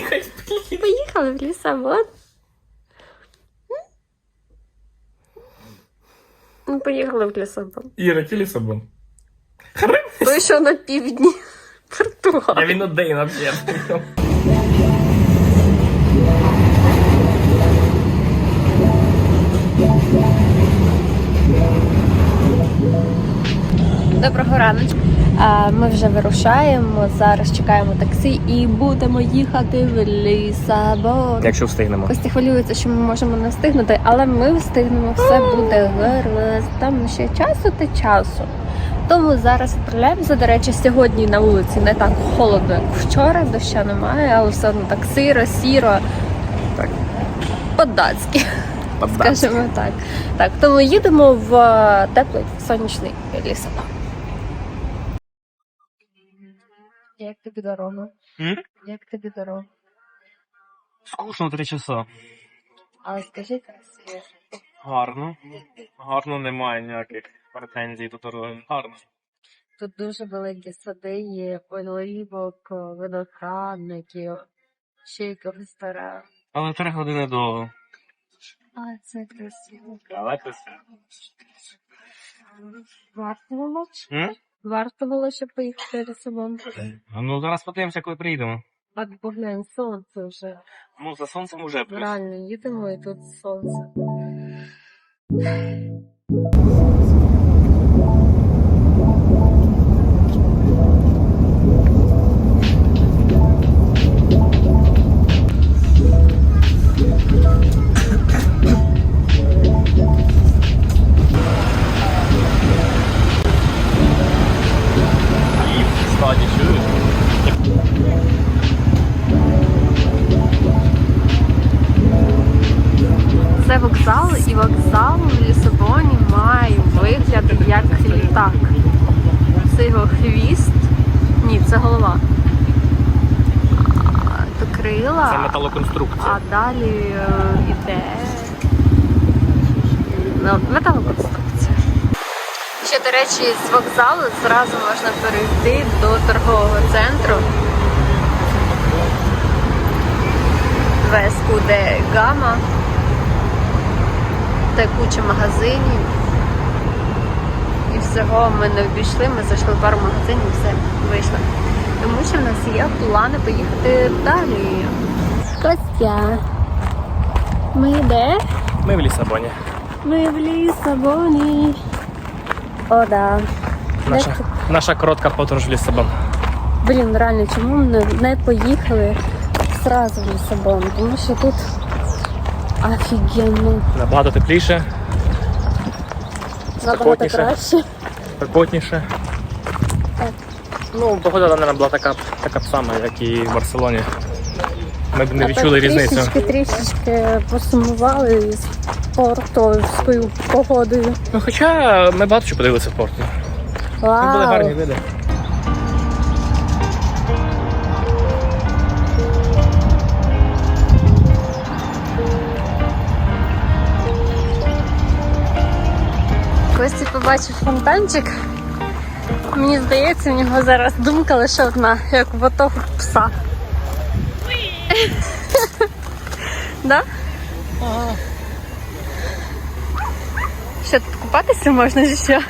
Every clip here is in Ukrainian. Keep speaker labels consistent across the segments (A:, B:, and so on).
A: їхати, блін.
B: Поїхали в Лісабон. Ну, поїхали в Лісабон.
A: Іра, ті Лісабон.
B: Той, що на півдні
A: Я
B: Португалії.
A: він один взагалі.
B: Доброго раночку. Ми вже вирушаємо. Зараз чекаємо таксі і будемо їхати в Лісабон.
A: Якщо встигнемо.
B: Костя хвилюється, що ми можемо не встигнути, але ми встигнемо, все буде гаразд. Там ще часу та часу. Тому зараз відправляємося. До речі, сьогодні на вулиці не так холодно, як вчора, доща немає, але все одно так сиро, сіро,
A: Так.
B: по-датськи, скажімо так. Так, тому їдемо в е, теплий сонячний Лісабон. Як тобі дорога?
A: М?
B: Як тобі дорога?
A: Скучно три часа.
B: А скажи красиво.
A: Гарно. Гарно немає ніяких претензій до дороги. Гарно.
B: Тут дуже великі сади є, олівок, виноградників, ще якийсь ресторан.
A: Але три години довго.
B: А, це красиво.
A: Але це
B: Варто було?
A: М?
B: Варто було, щоб поїхати в Лісабон.
A: А Ну зараз подивимося, коли приїдемо.
B: А поглянь, сонце вже.
A: Ну, за сонцем уже плюс.
B: Реально, їдемо і тут сонце. Хвіст. Ні, це голова. То крила.
A: Це металоконструкція.
B: А далі е, іде ну, металоконструкція. Ще, до речі, з вокзалу зразу можна перейти до торгового центру. Веску де Гама. Та куча магазинів. Всього ми не обійшли, ми зайшли в пару магазинів і все, вийшли. Тому що в нас є плани поїхати далі. Костя. Ми де?
A: Ми в Лісабоні.
B: Ми в Лісабоні. О, да.
A: Наша,
B: Де
A: наша коротка подорож в Лісабон.
B: Блін, реально, чому ми не, не поїхали зразу в Лісабон? Тому що тут офігенно.
A: Набагато тепліше,
B: Набагато краще.
A: Спекотніше.
B: Так.
A: Ну, погода, мабуть, була така, така б сама, як і в Барселоні. Ми б не відчули різницю.
B: Трішечки, трішечки посумували з порту своєю погодою.
A: Ну, хоча ми багато що подивилися в порту. Вау. Ми були гарні види.
B: Побачив фонтанчик. Мені здається, в нього зараз думка лише одна, як в того пса. Да? Що тут купатися можна чи що?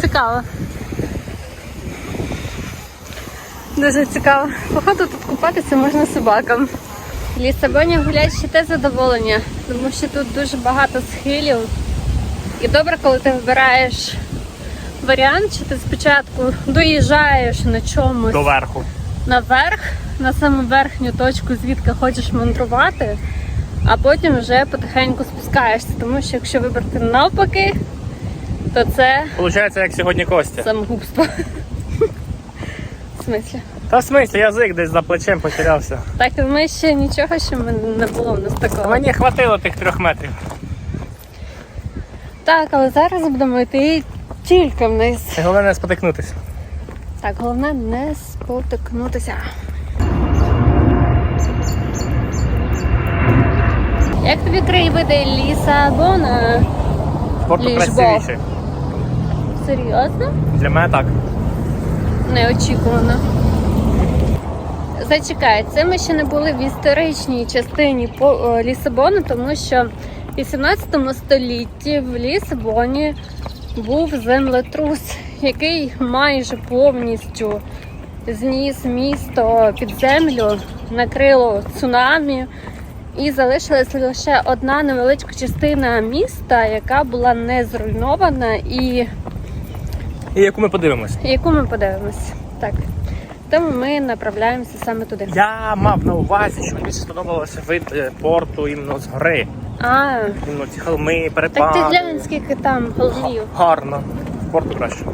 B: Цікаво. Дуже цікаво. Походу тут купатися можна собакам. В Лісабоні гулять ще те задоволення, тому що тут дуже багато схилів. І добре, коли ти вибираєш варіант, що ти спочатку доїжджаєш на чомусь
A: Доверху.
B: наверх, на саму верхню точку, звідки хочеш мандрувати, а потім вже потихеньку спускаєшся. Тому що якщо вибрати навпаки, то це
A: Получається, як сьогодні Костя.
B: самогубство. В смислі?
A: Та в смислі, язик десь за плечем потерявся.
B: Так, ми ще нічого, що не було в нас такого.
A: Мені хватило тих трьох метрів.
B: Так, але зараз будемо йти тільки вниз.
A: Головне не спотикнутися.
B: Так, головне не спотикнутися. Як тобі краєвиди Лісабона?
A: Порту
B: Ліжбо.
A: красивіше.
B: Серйозно?
A: Для мене так.
B: Неочікувано. Зачекай, це ми ще не були в історичній частині Лісабону, тому що 18 столітті в Лісабоні був землетрус, який майже повністю зніс місто під землю, накрило цунамі. І залишилась лише одна невеличка частина міста, яка була не зруйнована, і
A: І яку ми подивимось.
B: яку ми подивимось. Так. Тому ми направляємося саме туди.
A: Я мав на увазі, що мені сподобалося вид е, порту іменно з гори.
B: А,
A: Іменно ці холми,
B: так
A: перепади.
B: ти глянь, скільки там холмів.
A: Гарно. Порту краще.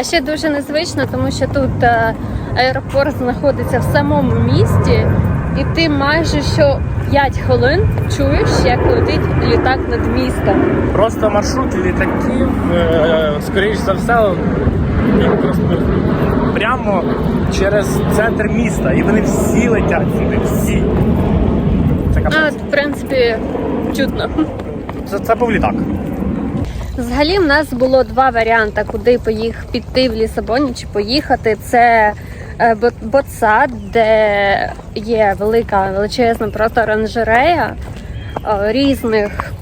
B: А ще дуже незвично, тому що тут е, аеропорт знаходиться в самому місті, і ти майже що 5 хвилин чуєш, як летить літак над містом.
A: Просто маршрут літаків, е, скоріш за все, просто прямо через центр міста. І вони всі летять сюди, всі. Це
B: А,
A: капець.
B: в принципі, чутно.
A: Це, це був літак.
B: Взагалі, в нас було два варіанти, куди поїх піти в Лісабоні чи поїхати. Це е, Боцад, де є велика величезна просто оранжерея е, різних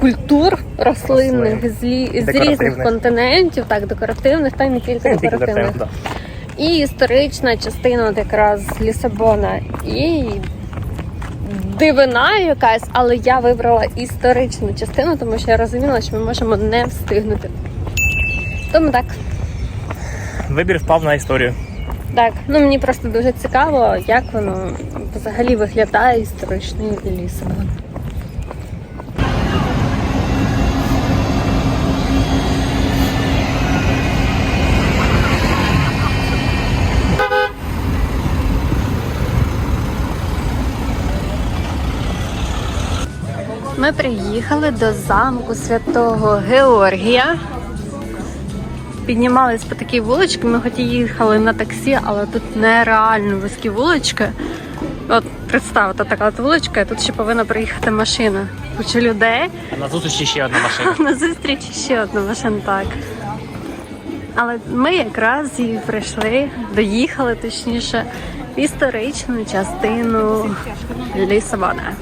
B: культур рослинних з, лі- з різних континентів, так, декоративних, та й не тільки декоративних. І історична частина от якраз Лісабона. І дивина якась, але я вибрала історичну частину, тому що я розуміла, що ми можемо не встигнути. Тому так.
A: Вибір впав на історію.
B: Так, ну мені просто дуже цікаво, як воно взагалі виглядає історичний Лісабон. Ми приїхали до замку святого Георгія. Піднімались по такій вуличці, ми хоч і їхали на таксі, але тут нереально вузькі вулички. От представте, така от вуличка, і тут ще повинна приїхати машина. Куча людей.
A: На зустрічі ще одна машина.
B: На зустріч ще одна машина, так. Але ми якраз і прийшли, доїхали точніше, в історичну частину Лісабона.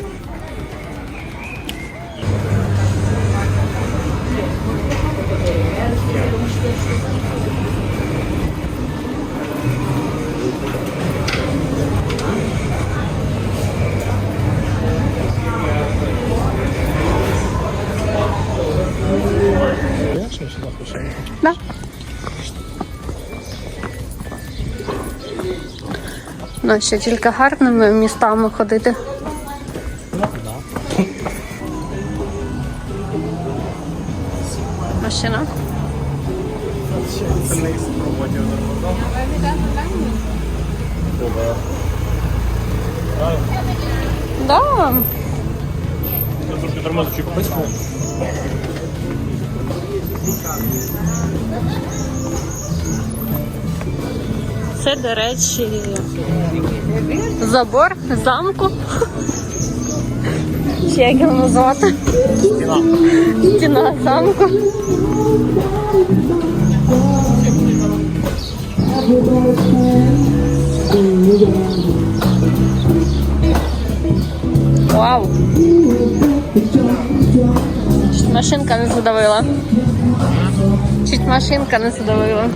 B: Да. Ну, ще тільки гарними містами ходити.
A: Це,
B: до речі, забор замку. Чи як його назвати?
A: Стіна.
B: Стіна замку. Вау! Машинка не задавила. Чуть машинка не задавила.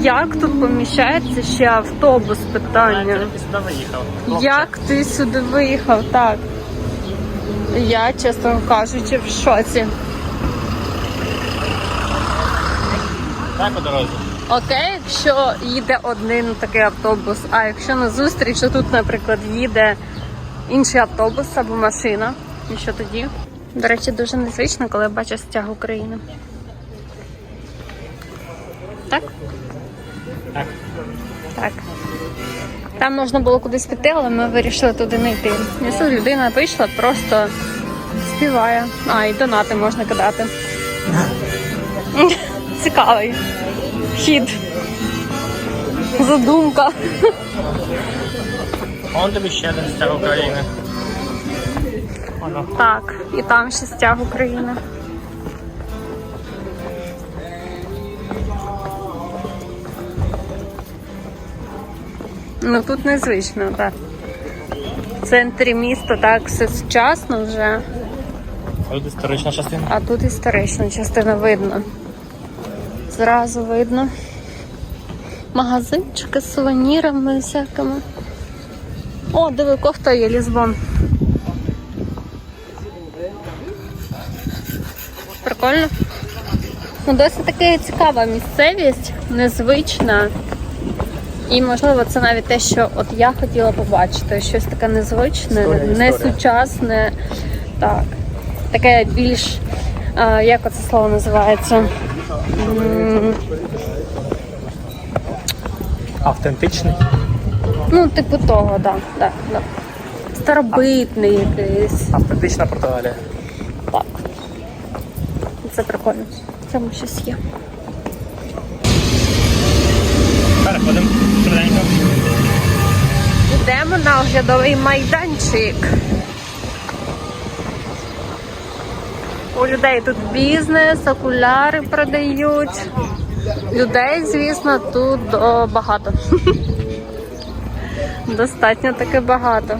B: Як тут поміщається ще автобус? Питання.
A: Ти сюди виїхав.
B: Як ти сюди виїхав? Так. Я, чесно кажучи, в шоці.
A: Так по дорозі.
B: Окей, якщо їде один такий автобус, а якщо на зустріч, то тут, наприклад, їде інший автобус або машина. І що тоді? До речі, дуже незвично, коли я бачу стяг України. Так?
A: Так.
B: Так. Там можна було кудись піти, але ми вирішили туди не йти. Тут людина вийшла, просто співає. А, і донати можна кидати. Цікавий хід. Задумка.
A: Он тобі ще один стяг України да?
B: Так, і там ще стяг України. Ну тут незвично, так. В центрі міста так все сучасно вже.
A: А тут історична частина.
B: А тут історична частина видно. Зразу видно. Магазинчики з сувенірами всякими. О, диви, кофта є лізбон. Прикольно. Ну, досить таки цікава місцевість, незвична. І можливо це навіть те, що от я хотіла побачити. Щось таке незвичне,
A: Історія,
B: не
A: історія.
B: сучасне. Так. Таке більш. А, як оце слово називається?
A: Автентичний.
B: Ну, типу того, так. Да, да, да. Старобитний якийсь.
A: Автентична Португалія.
B: Це прикольно. В цьому щось є.
A: Переходимо швиденько.
B: Йдемо на оглядовий майданчик. У людей тут бізнес, окуляри продають. Людей, звісно, тут о, багато. Достатньо таки багато.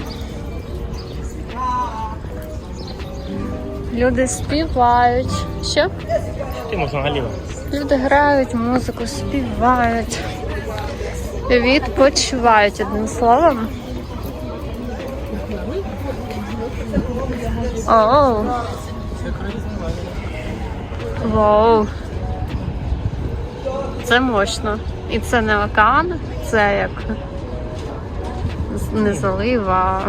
B: Люди співають. Що? Люди грають музику, співають, відпочивають одним словом. Оу. Воу. Це мощно. І це не океан, це як не залив, а...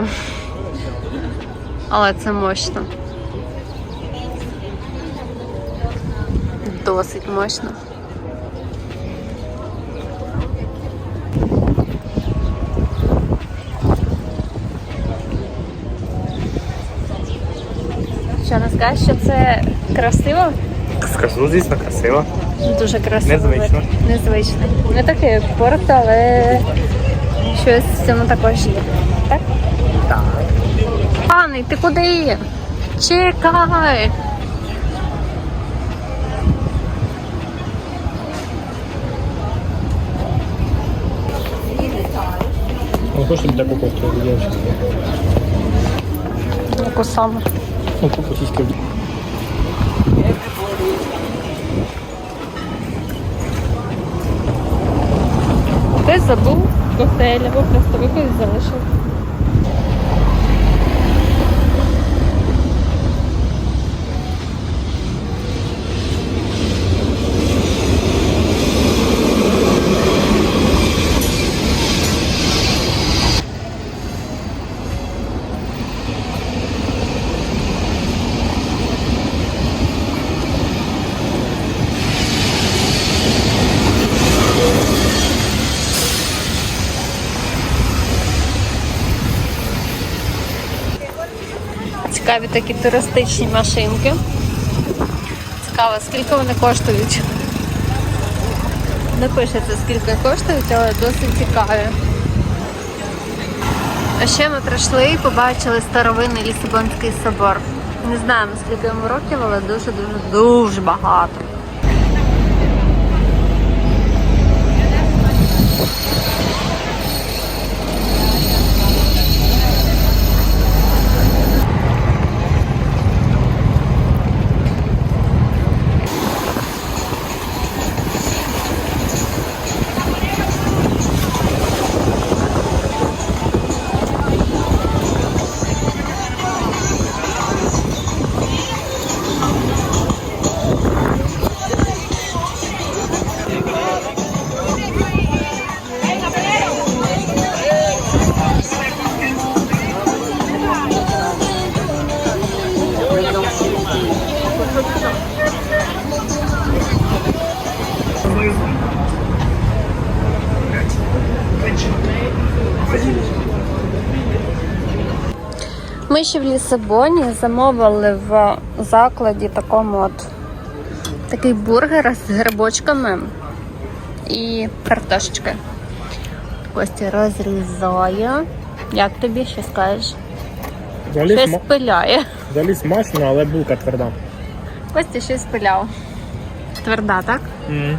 B: але це мощно. Досить мощно. Що не скажеш, що це красиво?
A: Скажу, звісно, красиво.
B: Дуже красиво.
A: Незвично.
B: Незвично. Не таке як порт, але щось в цьому також є. Так?
A: Так.
B: Паний, ти куди? Чекай.
A: Ну, хочеш для девочки?
B: Яку саме?
A: Ну, купу сіськи.
B: Ти забув коктейль або просто випив і залишив. Цікаві такі туристичні машинки. Цікаво, скільки вони коштують. Не пишеться, скільки коштують, але досить цікаві. А ще ми прийшли і побачили старовинний Лісабонський собор. Не знаємо, скільки йому років, але дуже-дуже дуже багато. Ми ще в Лісабоні замовили в закладі такому от такий бургер з грибочками і картошечки. Костя розрізає. Як тобі що скажеш?
A: Взагалі,
B: Щось
A: сма...
B: пиляє.
A: Взагалі смачно, але булка тверда.
B: Костя щось пиляв. Тверда, так?
A: Mm.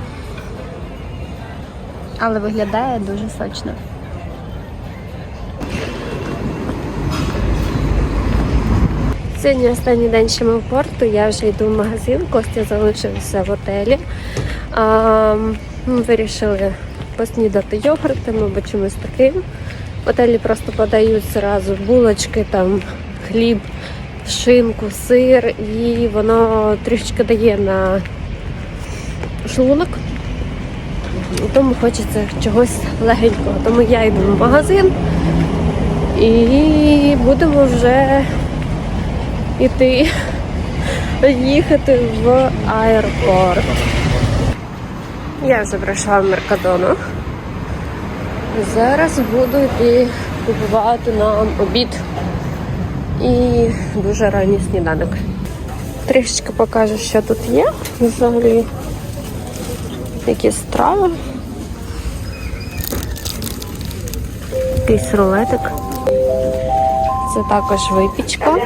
B: Але виглядає дуже сочно. Сьогодні останній день ще ми в порту, я вже йду в магазин, Костя залишився в готелі. Ми вирішили поснідати йогуртом або чимось таким. В готелі просто подають зразу булочки, там, хліб, шинку, сир, і воно трішечки дає на шлунок. Тому хочеться чогось легенького. Тому я йду в магазин і будемо вже йти їхати в аеропорт. Я вже прийшла в Меркадону. Зараз буду йти купувати нам обід і дуже ранній сніданок. Трішечки покажу, що тут є взагалі. Які страви. Якийсь рулетик. Це також випічка.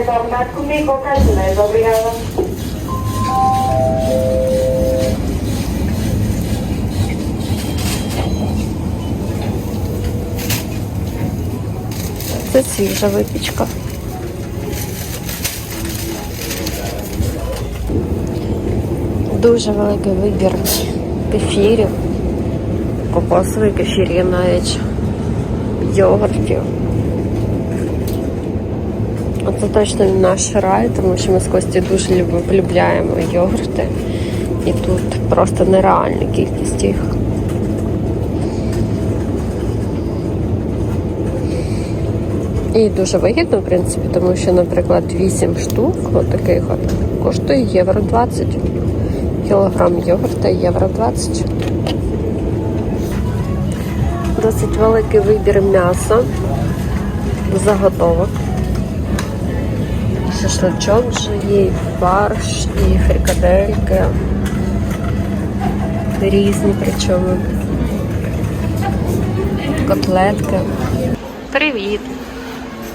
B: Це свіжа випічка. Дуже великий вибір кефірів, кокосовий кефір є навіть, йогуртів. Оце точно не наш рай, тому що ми з Костю дуже полюбляємо йогурти. І тут просто нереальна кількість їх. І дуже вигідно, в принципі, тому що, наприклад, 8 штук от таких от коштує євро 20. Кілограм йогурта євро 20. Досить великий вибір м'яса, заготовок. Шашличок вже є, і фарш, і фрикадельки. Різні причому. Котлетки. Привіт!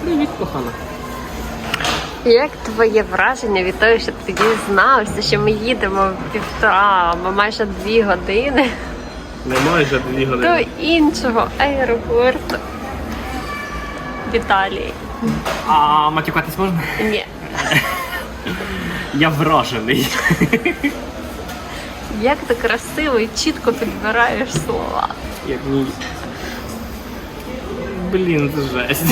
A: Привіт, кохана.
B: Як твоє враження від того, що ти дізнався, що ми їдемо півтора, або майже дві години
A: Не майже дві години.
B: до іншого аеропорту в Італії?
A: А матюкатись можна?
B: Ні.
A: Я вражений.
B: Як ти красиво і чітко підбираєш слова.
A: Як мій. Блін, це жесть.